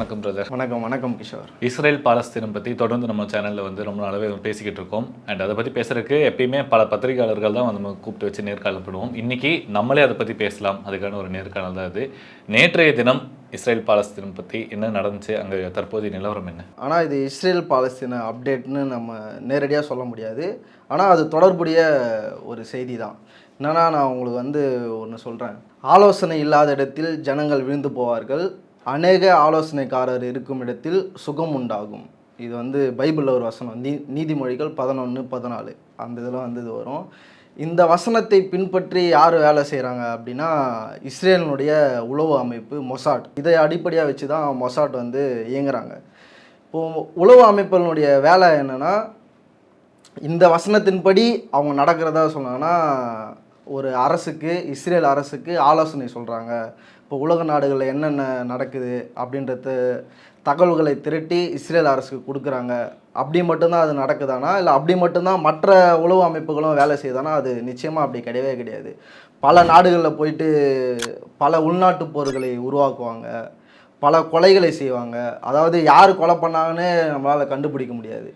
வணக்கம் பிரதர் வணக்கம் வணக்கம் கிஷோர். இஸ்ரேல் பாலஸ்தீனம் பற்றி தொடர்ந்து நம்ம சேனலில் வந்து ரொம்ப நாளாவே பேசிக்கிட்டு இருக்கோம். அண்ட் அதை பற்றி பேசுறதுக்கு எப்பயுமே பல பத்திரிகையாளர்கள் தான் வந்து நம்ம கூப்பிட்டு வச்சு நேர்காணல் பண்ணுவோம். இன்னைக்கு நம்மளே அதை பற்றி பேசலாம். அதுக்கான ஒரு நேர்காணல் தான் இது. நேற்றைய தினம் இஸ்ரேல் பாலஸ்தீனம் பற்றி என்ன நடந்துச்சு? அங்கே தற்போதைய நிலவரம் என்ன? ஆனால் இது இஸ்ரேல் பாலஸ்தீன அப்டேட்னு நம்ம நேரடியாக சொல்ல முடியாது. ஆனால் அது தொடர்புடைய ஒரு செய்தி தான் என்னன்னா நான் உங்களுக்கு வந்து ஒன்று சொல்கிறேன் ஆலோசனை இல்லாத இடத்தில் ஜனங்கள் விழுந்து போவார்கள். அநேக ஆலோசனைக்காரர் இருக்கும் இடத்தில் சுகம் உண்டாகும். இது வந்து பைபிளில் ஒரு வசனம். நீ நீதிமொழிகள் பதினொன்று பதினாலு. அந்த இதில் வந்து இது வரும். இந்த வசனத்தை பின்பற்றி யார் வேலை செய்கிறாங்க அப்படின்னா இஸ்ரேலினுடைய உளவு அமைப்பு மொசாட். இதை அடிப்படையாக வச்சு தான் மொசாட் வந்து இயங்குறாங்க. இப்போது உளவு அமைப்புகளுடைய வேலை என்னென்னா இந்த வசனத்தின்படி அவங்க நடக்கிறதா சொன்னாங்கன்னா ஒரு அரசுக்கு இஸ்ரேல் அரசுக்கு ஆலோசனை சொல்கிறாங்க இப்போ உலக நாடுகளில் என்னென்ன நடக்குது அப்படின்றது தகவல்களை திரட்டி இஸ்ரேல் அரசுக்கு கொடுக்குறாங்க. அப்படி மட்டும்தான் அது நடக்குதானா? இல்லை அப்படி மட்டும்தான் மற்ற உளவு அமைப்புகளும் வேலை செய்யுதானா அது நிச்சயமாக அப்படி கிடையவே கிடையாது. பல நாடுகளில் போயிட்டு பல உள்நாட்டு போர்களை உருவாக்குவாங்க. பல கொலைகளை செய்வாங்க. அதாவது யார் கொலை பண்ணாங்கன்னு நம்மளால் கண்டுபிடிக்க முடியாது.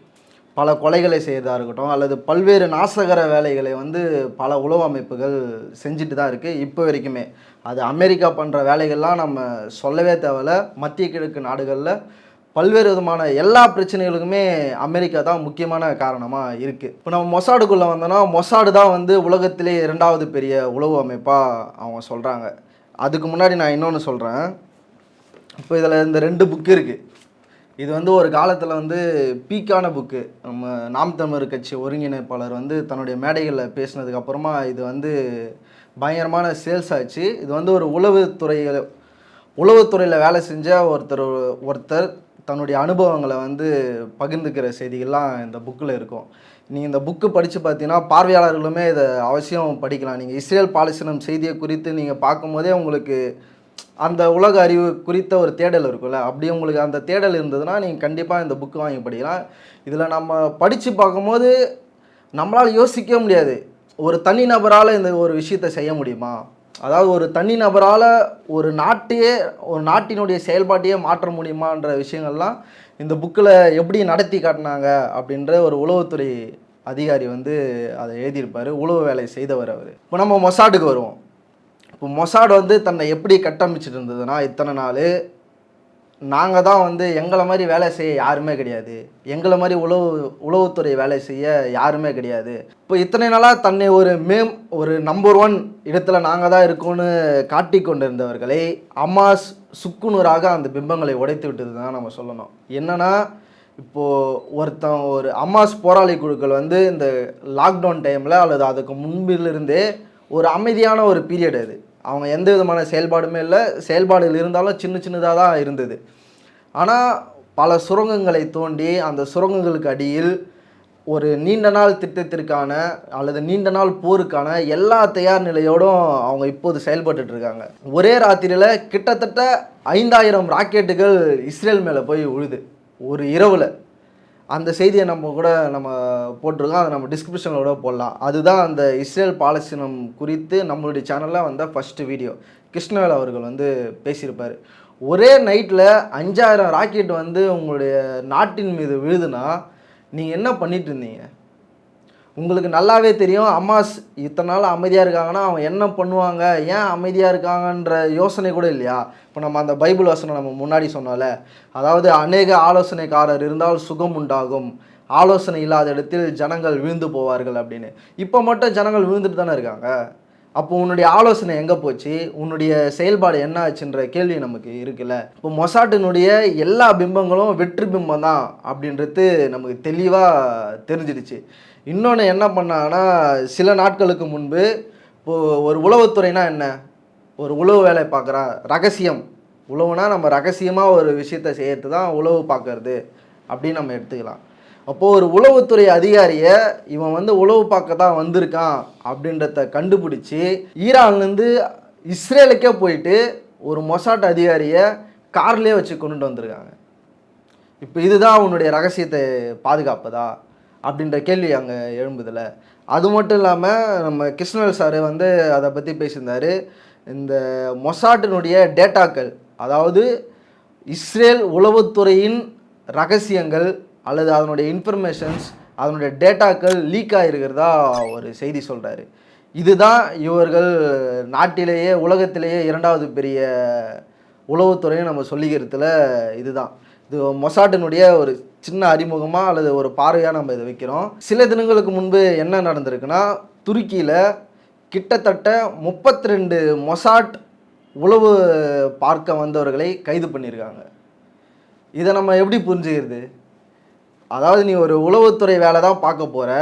பல கொலைகளை செய்கிறதா இருக்கட்டும் அல்லது பல்வேறு நாசகர வேலைகளை வந்து பல உளவு அமைப்புகள் செஞ்சுட்டு தான் இருக்குது இப்போ வரைக்குமே அது அமெரிக்கா பண்ணுற வேலைகள்லாம் நம்ம சொல்லவே தேவையில்ல. மத்திய கிழக்கு நாடுகளில் பல்வேறு விதமான எல்லா பிரச்சனைகளுக்குமே அமெரிக்கா தான் முக்கியமான காரணமாக இருக்குது இப்போ நம்ம மொசாடுக்குள்ளே வந்தோன்னா மொசாடு தான் வந்து உலகத்திலே இரண்டாவது பெரிய உளவு அமைப்பாக அவங்க சொல்கிறாங்க அதுக்கு முன்னாடி நான் இன்னொன்று சொல்கிறேன் இப்போ இதில் இந்த ரெண்டு புக்கு இருக்குது இது வந்து ஒரு காலத்தில் வந்து பீக்கான புக்கு. நம்ம நாம் தமிழர் கட்சி ஒருங்கிணைப்பாளர் வந்து தன்னுடைய மேடைகளில் பேசினதுக்கப்புறமா இது வந்து பயங்கரமான சேல்ஸ் ஆச்சு. இது வந்து ஒரு உளவுத்துறை உளவுத்துறையில் வேலை செஞ்ச ஒருத்தர் ஒருத்தர் தன்னுடைய அனுபவங்களை வந்து பகிர்ந்துக்கிற செய்திகள்லாம் இந்த புக்கில் இருக்கும். நீங்கள் இந்த புக்கு படித்து பார்த்தீங்கன்னா பார்வையாளர்களுமே இதை அவசியம் படிக்கலாம். நீங்கள் இஸ்ரேல் பாலஸ்தீனம் செய்தியை குறித்து நீங்கள் பார்க்கும்போதே உங்களுக்கு அந்த உலக அறிவு குறித்த ஒரு தேடல் இருக்கும்ல அப்படி உங்களுக்கு அந்த தேடல் இருந்ததுன்னா நீங்கள் கண்டிப்பாக இந்த புக்கு வாங்கி படிக்கலாம். இதில் நம்ம படித்து பார்க்கும்போது நம்மளால் யோசிக்கவே முடியாது. ஒரு தனி நபரால் இந்த ஒரு விஷயத்தை செய்ய முடியுமா? அதாவது ஒரு தனி நபரால் ஒரு நாட்டையே ஒரு நாட்டினுடைய செயல்பாட்டையே மாற்ற முடியுமான்ற விஷயங்கள்லாம் இந்த புக்கில் எப்படி நடத்தி காட்டினாங்க அப்படின்ற ஒரு உளவுத்துறை அதிகாரி வந்து அதை எழுதியிருப்பார். உளவு வேலை செய்தவர் அவர். இப்போ நம்ம மொசாட்டுக்கு வருவோம். இப்போ மொசாடு வந்து தன்னை எப்படி கட்டமைச்சிட்டு இருந்ததுன்னா இத்தனை நாள் நாங்கள் தான் வந்து எங்களை மாதிரி வேலை செய்ய யாருமே கிடையாது. எங்களை மாதிரி உளவு உளவுத்துறை வேலை செய்ய யாருமே கிடையாது. இப்போ இத்தனை நாளாக தன்னை ஒரு மேம் ஒரு நம்பர் ஒன் இடத்துல நாங்கள் தான் இருக்கோம்னு காட்டி கொண்டிருந்தவர்களை அம்மாஸ் சுக்குநூறாக அந்த பிம்பங்களை உடைத்து விட்டது தான் நம்ம சொல்லணும். என்னன்னா இப்போது ஒருத்தன் ஒரு அம்மாஸ் போராளி குழுக்கள் வந்து இந்த லாக்டவுன் டைமில் அல்லது அதுக்கு முன்பிலிருந்தே ஒரு அமைதியான ஒரு பீரியட் அது. அவங்க எந்த விதமான செயல்பாடுமே இல்லை. செயல்பாடுகள் இருந்தாலும் சின்ன சின்னதாக தான் இருந்தது. ஆனால் பல சுரங்கங்களை தோண்டி அந்த சுரங்கங்களுக்கு அடியில் ஒரு நீண்ட நாள் திட்டத்திற்கான அல்லது நீண்ட நாள் போருக்கான எல்லா தயார் நிலையோடும் அவங்க இப்போது செயல்பட்டுட்டு இருக்காங்க. ஒரே ராத்திரியில் கிட்டத்தட்ட ஐந்தாயிரம் ராக்கெட்டுகள் இஸ்ரேல் மேலே போய் உழுது. ஒரு இரவில். அந்த செய்தியை நம்ம கூட நம்ம போட்டிருக்கோம். அதை நம்ம டிஸ்கிரிப்ஷனில் கூட போடலாம். அதுதான் அந்த இஸ்ரேல் பாலஸ்தீனம் குறித்து நம்மளுடைய சேனலில் வந்த ஃபஸ்ட்டு வீடியோ கிருஷ்ணவேல் அவர்கள் வந்து பேசியிருப்பார். ஒரே நைட்டில் அஞ்சாயிரம் ராக்கெட் வந்து உங்களுடைய நாட்டின் மீது விழுதுன்னா நீங்கள் என்ன பண்ணிட்டு இருந்தீங்க? உங்களுக்கு நல்லாவே தெரியும் அம்மாஸ் இத்தனை நாள் அமைதியாக இருக்காங்கன்னா அவங்க என்ன பண்ணுவாங்க? ஏன் அமைதியாக இருக்காங்கன்ற யோசனை கூட இல்லையா? இப்போ நம்ம அந்த பைபிள் வசனம் நம்ம முன்னாடி சொன்னோம்ல. அதாவது அநேக ஆலோசனைக்காரர் இருந்தால் சுகம் உண்டாகும். ஆலோசனை இல்லாத இடத்தில் ஜனங்கள் விழுந்து போவார்கள் அப்படின்னு. இப்போ மட்டும் ஜனங்கள் விழுந்துட்டு தானே இருக்காங்க? அப்போ உன்னுடைய ஆலோசனை எங்கே போச்சு? உன்னுடைய செயல்பாடு என்ன ஆச்சுன்ற கேள்வி நமக்கு இருக்குல்ல. இப்போ மொசாட்டினுடைய எல்லா பிம்பங்களும் வெற்றி பிம்பம் தான் அப்படின்றது நமக்கு தெளிவாக தெரிஞ்சிடுச்சு. இன்னொன்று என்ன பண்ணாங்கன்னா சில நாட்களுக்கு முன்பு இப்போது ஒரு உளவுத்துறைனா என்ன? ஒரு உளவு வேலை பார்க்குறா ரகசியம். உளவுனா நம்ம ரகசியமாக ஒரு விஷயத்தை செய்யறது தான் உளவு பார்க்கறது அப்படின்னு நம்ம எடுத்துக்கலாம். அப்போது ஒரு உளவுத்துறை அதிகாரியை இவன் வந்து உளவு பார்க்க தான் வந்திருக்கான் அப்படின்றத கண்டுபிடிச்சி ஈரான்லேருந்து இஸ்ரேலுக்கே போயிட்டு ஒரு மொசாட் அதிகாரியை கார்லேயே வச்சு கொண்டுட்டு வந்திருக்காங்க. இப்போ இதுதான் உன்னுடைய ரகசியத்தை பாதுகாப்பதா அப்படின்ற கேள்வி அங்கே எழும்புதில். அது மட்டும் இல்லாமல் நம்ம கிருஷ்ணவேல் சார் வந்து அதை பற்றி பேசியிருந்தார். இந்த மொசாட்டினுடைய டேட்டாக்கள் அதாவது இஸ்ரேல் உளவுத்துறையின் ரகசியங்கள் அல்லது அதனுடைய இன்ஃபர்மேஷன்ஸ் அதனுடைய டேட்டாக்கள் லீக் ஆகிருக்கிறதா ஒரு செய்தி சொல்கிறாரு இதுதான் இவர்கள் நாட்டிலேயே உலகத்திலேயே இரண்டாவது பெரிய உளவுத்துறைன்னு நம்ம சொல்லிக்கிறதுல இதுதான். இது மொசாட்டினுடைய ஒரு சின்ன அறிமுகமாக அல்லது ஒரு பார்வையாக நம்ம இதை வைக்கிறோம். சில தினங்களுக்கு முன்பு என்ன நடந்திருக்குன்னா துருக்கியில் கிட்டத்தட்ட 32 மொசாட் உளவு பார்க்க வந்தவர்களை கைது பண்ணியிருக்காங்க. இதை நம்ம எப்படி புரிஞ்சுக்கிறது? அதாவது நீ ஒரு உளவுத்துறை வேலை தான் பார்க்க போகிற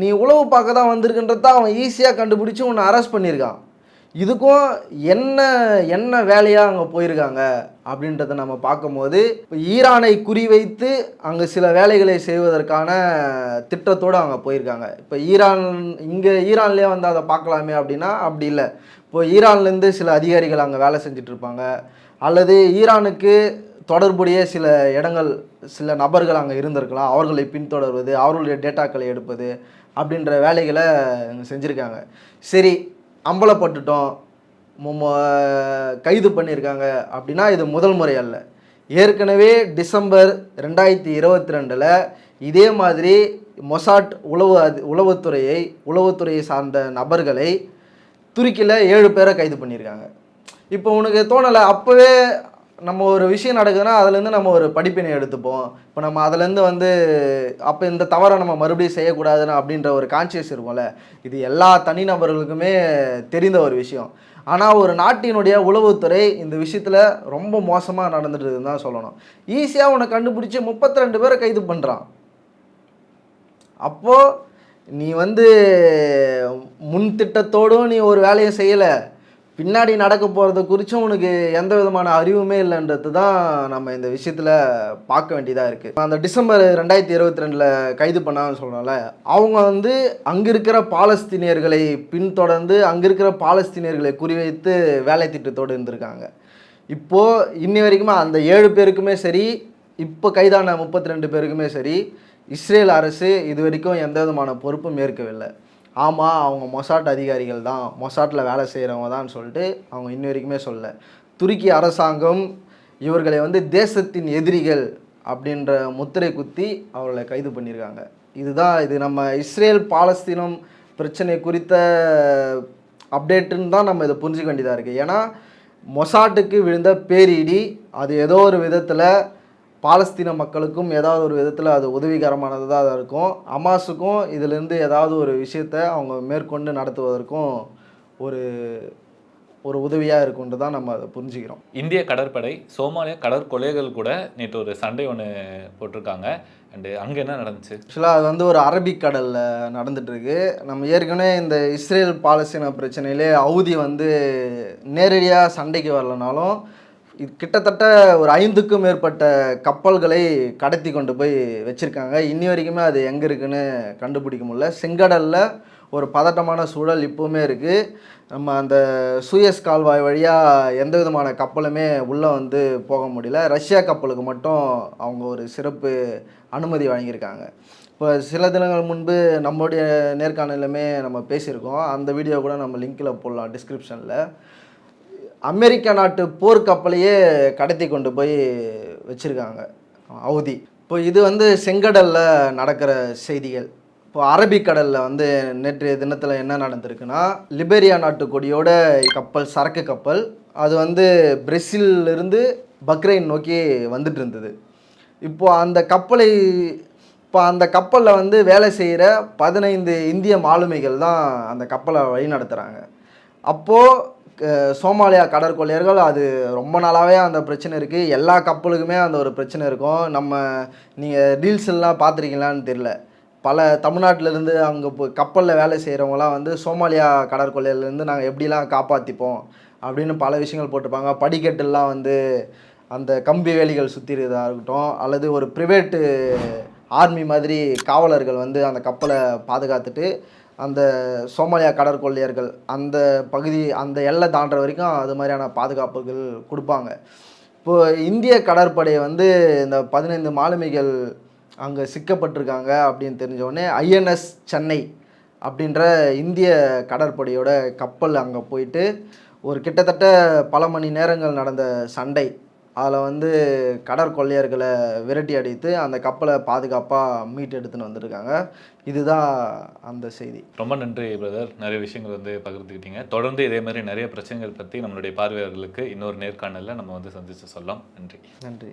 நீ உளவு பார்க்க தான் வந்திருக்குன்றத அவன் ஈஸியாக கண்டுபிடிச்சி உன்னை அரெஸ்ட் பண்ணியிருக்கான். இதுக்கும் என்ன என்ன வேலையாக அங்கே போயிருக்காங்க அப்படின்றத நம்ம பார்க்கும்போது இப்போ ஈரானை குறிவைத்து அங்கே சில வேலைகளை செய்வதற்கான திட்டத்தோடு அங்கே போயிருக்காங்க. இப்போ ஈரான் இங்கே ஈரான்லேயே வந்து அதை பார்க்கலாமே அப்படின்னா அப்படி இல்லை. இப்போ ஈரான்லேருந்து சில அதிகாரிகள் அங்கே வேலை செஞ்சிட்ருப்பாங்க அல்லது ஈரானுக்கு தொடர்புடைய சில இடங்கள் சில நபர்கள் அங்கே இருந்திருக்கலாம். அவர்களை பின்தொடர்வது அவர்களுடைய டேட்டாக்களை எடுப்பது அப்படின்ற வேலைகளை செஞ்சுருக்காங்க. சரி அம்பலப்பட்டுட்டோம். கைது பண்ணியிருக்காங்க அப்படின்னா இது முதல் முறை அல்ல. ஏற்கனவே டிசம்பர் ரெண்டாயிரத்தி இருபத்தி ரெண்டில் இதே மாதிரி மொசாட் உளவு உளவுத்துறையை உளவுத்துறையை சார்ந்த நபர்களை துருக்கியில் ஏழு பேரை கைது பண்ணியிருக்காங்க. இப்போ உனக்கு தோணலை அப்போவே நம்ம ஒரு விஷயம் நடக்குதுன்னா அதுலேருந்து நம்ம ஒரு படிப்பினை எடுத்துப்போம். இப்போ நம்ம அதுலேருந்து வந்து அப்போ இந்த தவறை நம்ம மறுபடியும் செய்யக்கூடாதுன்னு அப்படின்ற ஒரு கான்சியஸ் இருக்கும்ல. இது எல்லா தனிநபர்களுக்குமே தெரிந்த ஒரு விஷயம். ஆனால் ஒரு நாட்டினுடைய உளவுத்துறை இந்த விஷயத்தில் ரொம்ப மோசமாக நடந்துட்டுதுன்னு தான் சொல்லணும். ஈஸியாக உன்னை கண்டுபிடிச்சி முப்பத்தி ரெண்டு பேரை கைது பண்ணுறான் அப்போது நீ வந்து முன் திட்டத்தோடும் நீ ஒரு வேலையை செய்யலை. பின்னாடி நடக்க போகிறத குறித்தும் உனக்கு எந்த விதமான அறிவுமே இல்லைன்றது தான் நம்ம இந்த விஷயத்தில் பார்க்க வேண்டியதாக இருக்குது அந்த டிசம்பர் ரெண்டாயிரத்தி இருபத்தி ரெண்டில் கைது பண்ணான்னு சொல்கிறோம்ல அவங்க வந்து அங்கே இருக்கிற பாலஸ்தீனியர்களை பின்தொடர்ந்து அங்கே இருக்கிற பாலஸ்தீனியர்களை குறிவைத்து வேலை திட்டத்தோடு இருந்திருக்காங்க. இப்போது இன்னி வரைக்குமே அந்த ஏழு பேருக்குமே சரி இப்போ கைதான முப்பத்தி ரெண்டு பேருக்குமே சரி இஸ்ரேல் அரசு இது வரைக்கும் எந்த விதமான பொறுப்பும் ஏற்கவில்லை. ஆமாம் அவங்க மொசாட் அதிகாரிகள் தான் மொசாட்டில் வேலை செய்கிறவங்க தான் சொல்லிட்டு அவங்க இன்ன வரைக்குமே சொல்ல துருக்கி அரசாங்கம் இவர்களை வந்து தேசத்தின் எதிரிகள் அப்படின்ற முத்திரை குத்தி அவர்களை கைது பண்ணியிருக்காங்க இதுதான் இது. நம்ம இஸ்ரேல் பாலஸ்தீனம் பிரச்சனை குறித்த அப்டேட்டுன்னு தான் நம்ம இதை புரிஞ்சுக்க வேண்டியதாக இருக்குது ஏன்னா மொசாட்டுக்கு விழுந்த பேரிடி அது ஏதோ ஒரு விதத்தில் பாலஸ்தீன மக்களுக்கும் ஏதாவது ஒரு விதத்தில் அது உதவிகரமானதாக தான் இருக்கும். அமாஸுக்கும் இதிலேருந்து ஏதாவது ஒரு விஷயத்தை அவங்க மேற்கொண்டு நடத்துவதற்கும் ஒரு ஒரு உதவியாக இருக்குன்ட்டு தான் நம்ம அதை புரிஞ்சுக்கிறோம். இந்திய கடற்படை சோமாலியா கடற்கொலைகள் கூட நேற்று ஒரு சண்டை ஒன்று போட்டிருக்காங்க. அண்டு அங்கே என்ன நடந்துச்சு? ஆக்சுவலாக அது வந்து ஒரு அரபிக் கடலில் நடந்துட்டுருக்கு. நம்ம ஏற்கனவே இந்த இஸ்ரேல் பாலஸ்தீன பிரச்சனையிலே ஹவுதி வந்து நேரடியாக சண்டைக்கு வரலனாலும் கிட்டத்தட்ட ஒரு ஐந்துக்கும் மேற்பட்ட கப்பல்களை கடத்தி கொண்டு போய் வச்சுருக்காங்க. இன்னி வரைக்குமே அது எங்கே இருக்குன்னு கண்டுபிடிக்க முடியல. செங்கடலில் ஒரு பதட்டமான சூழல் இப்போவுமே இருக்குது நம்ம அந்த சூயஸ் கால்வாய் வழியாக எந்த விதமான கப்பலுமே உள்ளே வந்து போக முடியல. ரஷ்யா கப்பலுக்கு மட்டும் அவங்க ஒரு சிறப்பு அனுமதி வழங்கியிருக்காங்க. இப்போ சில தினங்கள் முன்பு நம்மளுடைய நேர்காணலுமே நம்ம பேசியிருக்கோம். அந்த வீடியோ கூட நம்ம லிங்க்கில் போடலாம் டிஸ்கிரிப்ஷனில். அமெரிக்க நாட்டு போர்க்கப்பலையே கடத்தி கொண்டு போய் வச்சுருக்காங்க. ஹவுதி இப்போ இது வந்து செங்கடலில் நடக்கிற செய்திகள். இப்போ அரபிக்கடலில் வந்து நேற்றைய தினத்தில் என்ன நடந்திருக்குன்னா லிபெரியா நாட்டு கொடியோட கப்பல் சரக்கு கப்பல் அது வந்து பிரேசிலிருந்து பக்ரைன் நோக்கி வந்துட்டு இருந்தது இப்போ அந்த கப்பலை இப்போ அந்த கப்பலில் வந்து வேலை செய்கிற பதினைந்து இந்திய மாலுமிகள் தான் அந்த கப்பலை வழி நடத்துகிறாங்க அப்போது சோமாலியா கடற்கொள்ளையர்கள் அது ரொம்ப நாளாகவே அந்த பிரச்சனை இருக்குது எல்லா கப்பலுக்குமே அந்த ஒரு பிரச்சனை இருக்கும். நம்ம நீங்கள் ரீல்ஸ் எல்லாம் பார்த்துருக்கீங்களான்னு தெரில பல தமிழ்நாட்டிலேருந்து அங்கே இப்போ கப்பலில் வேலை செய்கிறவங்களாம் வந்து சோமாலியா கடற்கொள்ளையிலேருந்து நாங்கள் எப்படிலாம் காப்பாற்றிப்போம் அப்படின்னு பல விஷயங்கள் போட்டிருப்பாங்க. படிக்கட்டுலாம் வந்து அந்த கம்பி வேலிகள் சுற்றிறதா இருக்கட்டும் அல்லது ஒரு ப்ரைவேட்டு ஆர்மி மாதிரி காவலர்கள் வந்து அந்த கப்பலை பாதுகாத்துட்டு அந்த சோமாலியா கடற்கொள்ளையர்கள் அந்த பகுதி அந்த எல்லை தாண்டுற வரைக்கும் அது மாதிரியான பாதுகாப்புகள் கொடுப்பாங்க. இப்போது இந்திய கடற்படை வந்து இந்த பதினைந்து மாலுமிகள் அங்கே சிக்கப்பட்டிருக்காங்க அப்படின்னு தெரிஞ்சோடனே ஐஎன்எஸ் சென்னை அப்படின்ற இந்திய கடற்படையோட கப்பல் அங்கே போயிட்டு ஒரு கிட்டத்தட்ட பல மணி நேரங்கள் நடந்த சண்டை. அதில் வந்து கடற்கொள்ளையர்களை விரட்டி அடித்து அந்த கப்பலை பாதுகாப்பாக மீட்டு எடுத்துன்னு வந்திருக்காங்க. இதுதான் அந்த செய்தி. ரொம்ப நன்றி பிரதர். நிறைய விஷயங்கள் வந்து பகிர்ந்துக்கிட்டீங்க. தொடர்ந்து இதே மாதிரி நிறைய பிரச்சனைகள் பற்றி நம்மளுடைய பார்வையாளர்களுக்கு இன்னொரு நேர்காணலில் நம்ம வந்து சந்திச்சு சொல்லலாம் நன்றி. நன்றி.